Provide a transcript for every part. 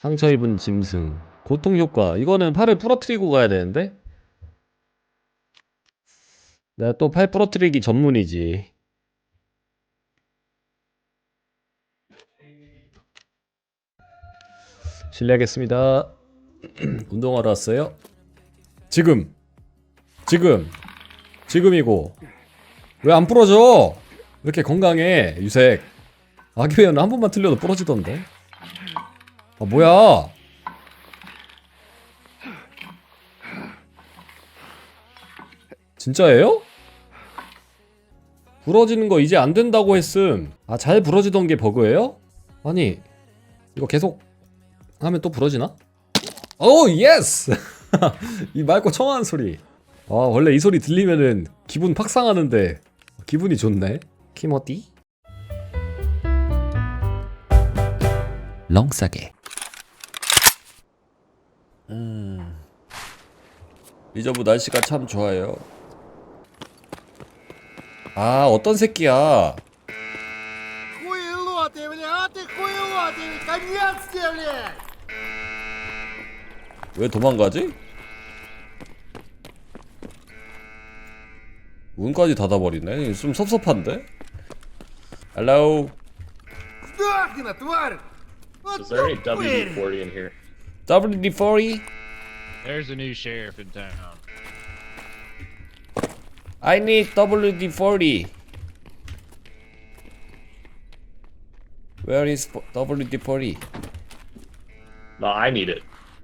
상처 입은 짐승. 고통 효과. 이거는 팔을 부러뜨리고 가야 되는데? 내가 또 팔 부러뜨리기 전문이지. 실례하겠습니다. 운동하러 왔어요? 지금. 지금. 지금이고. 왜 안 부러져? 왜 이렇게 건강해, 유색. 아기회원은 한 번만 틀려도 부러지던데? 아, 뭐야? 진짜예요? 부러지는 거 이제 안 된다고 했음. 아, 잘 부러지던 게 버그예요? 아니, 이거 계속 하면 또 부러지나? 오, 예스! 이 맑고 청아한 소리. 아, 원래 이 소리 들리면은 기분 팍 상하는데 기분이 좋네. 키모띠? 렁싸게. 음. 리저브 날씨가 참 좋아요. 아, 어떤 새끼야? Хуйло ты, бля, а ты хуйло ты, конец тебе, блядь! 왜 도망가지? 문까지 닫아버리네. 좀 섭섭한데? Hello. Сдохни на, тварь! Вот Is there any нахуй! WD-40 in here? WD-40? There's a new sheriff in town. I need WD-40. Where is WD-40? No, I need it.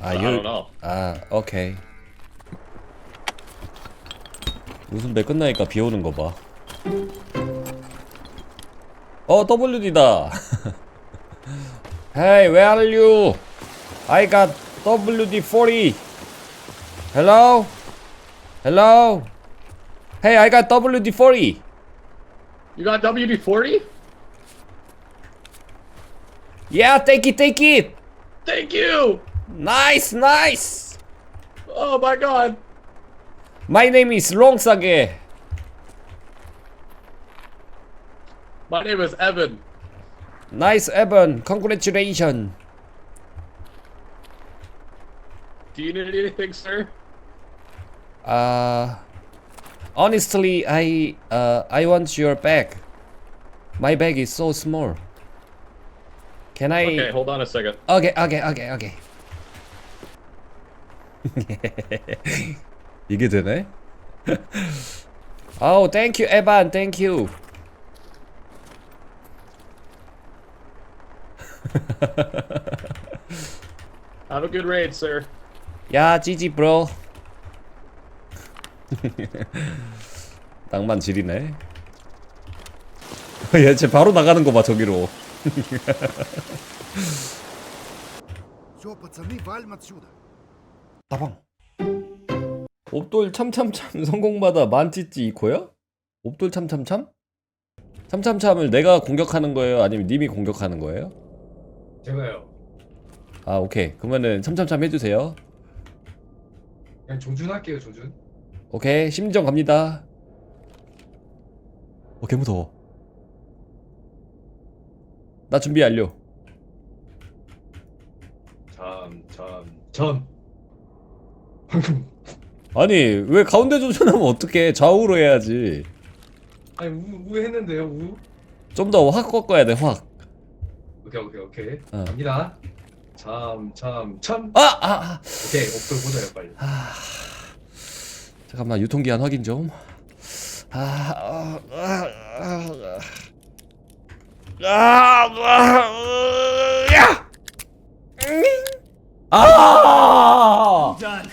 아, I don't know. 아, 오케이. 웃음 배 끝나니까 비 오는 거 봐. 어, WD다. hey, where are you? I got WD-40. Hello? Hello? Hey, I got WD-40. You got WD-40? Yeah, take it, take it. Thank you. Nice, nice. Oh my god. My name is Longsage. My name is Evan. Nice, Evan. Congratulations. Do you need anything, sir? Uh, honestly, I uh, I want your bag. My bag is so small. Can I? Okay, hold on a second. Okay, okay, okay, okay. 이게 되네? oh, thank you, Evan. Thank you. Have a good raid, sir. 야 지지 브로 낭만 지리네 얘쟤 바로 나가는 거 봐 저기로 따방 옵돌 참참참 성공마다 만찢지 이코야? 옵돌 참참참? 참참참을 내가 공격하는 거예요? 아니면 님이 공격하는 거예요? 제가요 아 오케이 그러면은 참참참 해주세요 그냥 조준할게요, 조준. 오케이 심정 갑니다 어 개무서워 나 준비 완료 참, 참, 참. 방금. 아니 왜 가운데 조준하면 어떡해 좌우로 해야지 아니, 우, 우 했는데요, 우? 좀 더 확 꺾어야 돼확 오케이, 오케이, 오케이. 어. 갑니다. 참, 참, 참. 아! 아! 아! 오케이, 옥돌 보자요, 빨리. 아, 잠깐만 유통기한 확인 좀. 아, 아, 아, 아, 아, 아, 야! 음. 아! 아니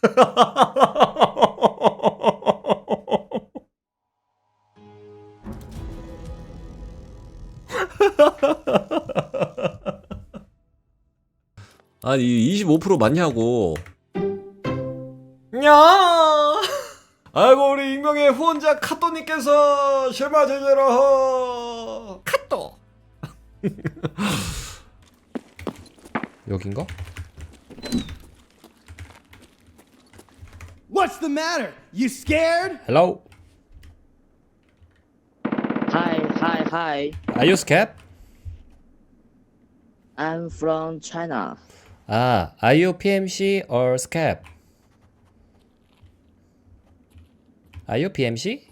25% 맞냐고. 야! 아이고 우리 익명의 후원자 카토님께서 실마 제제로 카토. 여긴가? What's the matter? You scared? Hello. Hi, hi, hi. Are you scared? I'm from China. 아, are you PMC or SCAP? Are you PMC?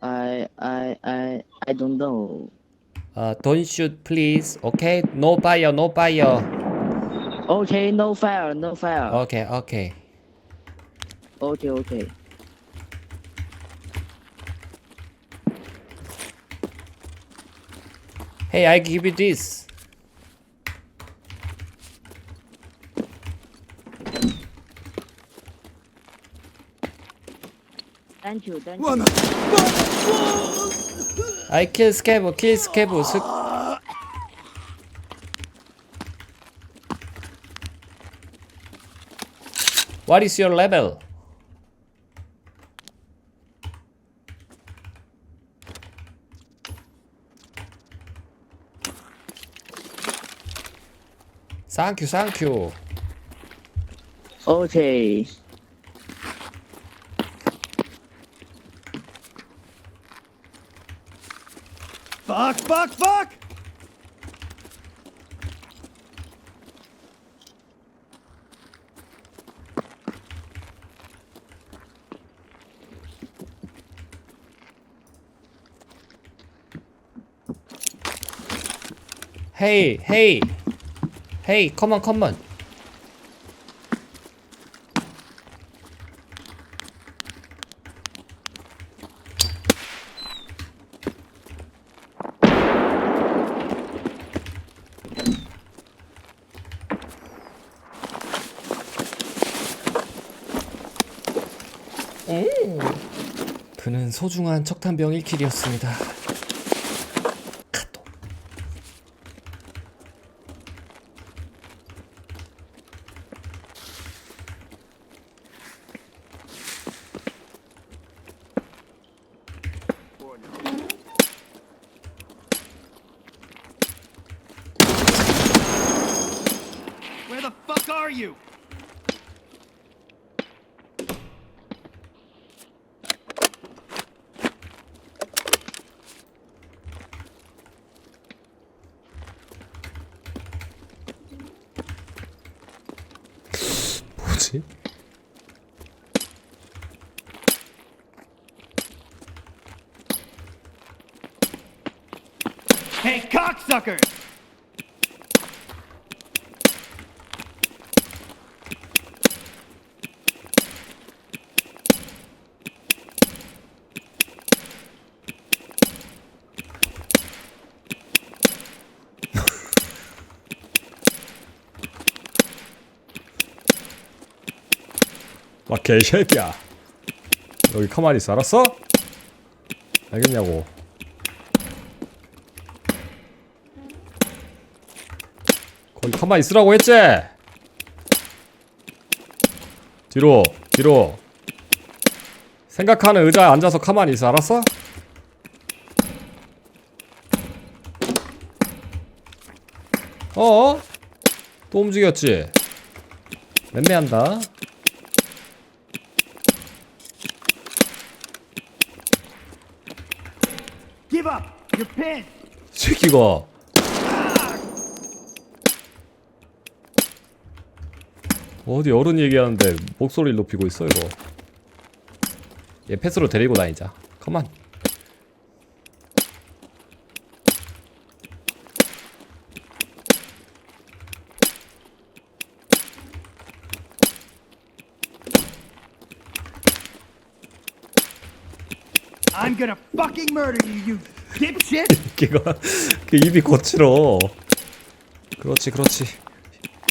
I I I I don't know. Uh, don't shoot please. Okay? No fire, no fire. Okay, no fire, no fire. Okay, okay. Okay, okay. Hey, I give you this. Thank you, thank you. I kill scab, kill scab. 스... What is your level? Thank you, thank you. Okay. Fuck, fuck, fuck! Hey, hey, hey, come on, come on. 그는 소중한 척탄병 1킬이었습니다. 카톡. Where the fuck are you? 뭐지? Hey, cocksucker! 개새끼야 여기 가만히 있어 알았어? 알겠냐고 거기 가만히 있으라고 했지? 뒤로 뒤로 생각하는 의자에 앉아서 가만히 있어 알았어? 어? 또 움직였지? 맴매한다 새끼가. 어디 어른 얘기하는데 목소리를 높이고 있어 이거? 얘 패스로 데리고 다니자. 컴온 I'm gonna fucking murder you, you dipshit! 걔가 그 입이 거칠어. 그렇지 그렇지.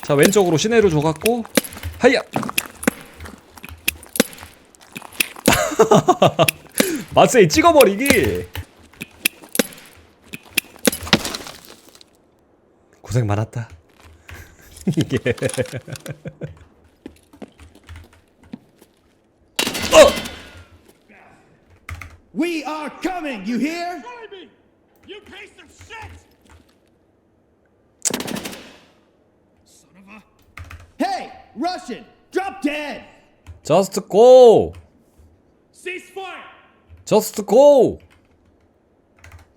자 왼쪽으로 시내로 줘갖고 하야! 마세이 찍어버리기! 고생 많았다. 이게 We are coming, you hear? You piece of shit! Son of a. Hey, Russian, drop dead! just go Cease fire! just go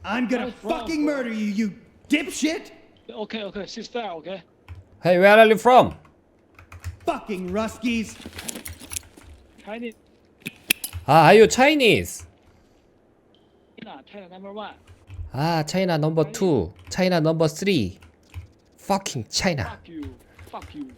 I'm gonna What's wrong, fucking bro? murder you, you dipshit! Okay, okay, ceasefire, okay? Hey, where are you from? Fucking Ruskies! China, ah, 아, are you Chinese? 아, China number two, China number three. Fucking China. Fuck you, fuck you.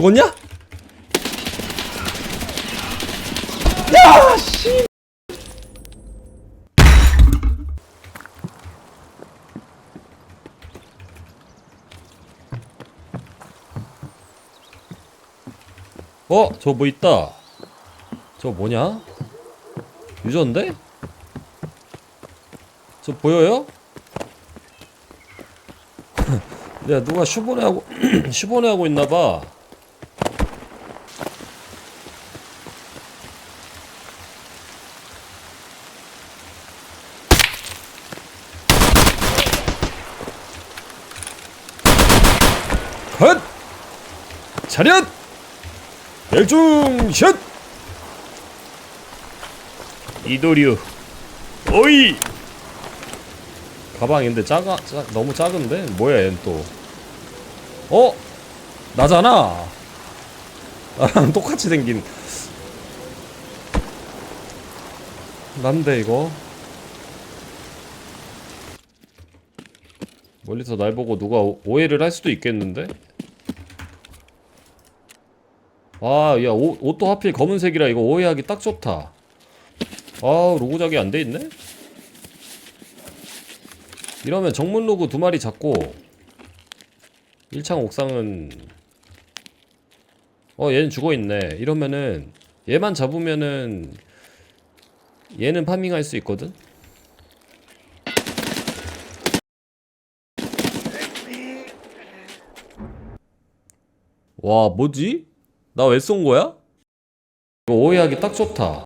죽었냐? 야, 어, 저 뭐 있다. 저 뭐냐? 유저인데? 저 보여요? 야, 누가 슈보네 하고 슈보네 하고 있나 봐. 컷! 차렷! 열중 샷! 이도류. 오이! 가방인데 작아 짜, 너무 작은데? 뭐야 얘는 또. 어? 나잖아! 나랑 똑같이 생긴. 난데 이거? 멀리서 날 보고 누가 오- 오해를 할 수도 있겠는데 아야 옷도 하필 검은색이라 이거 오해하기 딱 좋다. 아 로고 작이 안 돼 있네? 이러면 정문 로고 두 마리 잡고 1창 옥상은 어 얘는 죽어 있네. 이러면은 얘만 잡으면은 얘는 파밍할 수 있거든? 와 뭐지? 나 왜 쏜 거야? 이거 오해하기 딱 좋다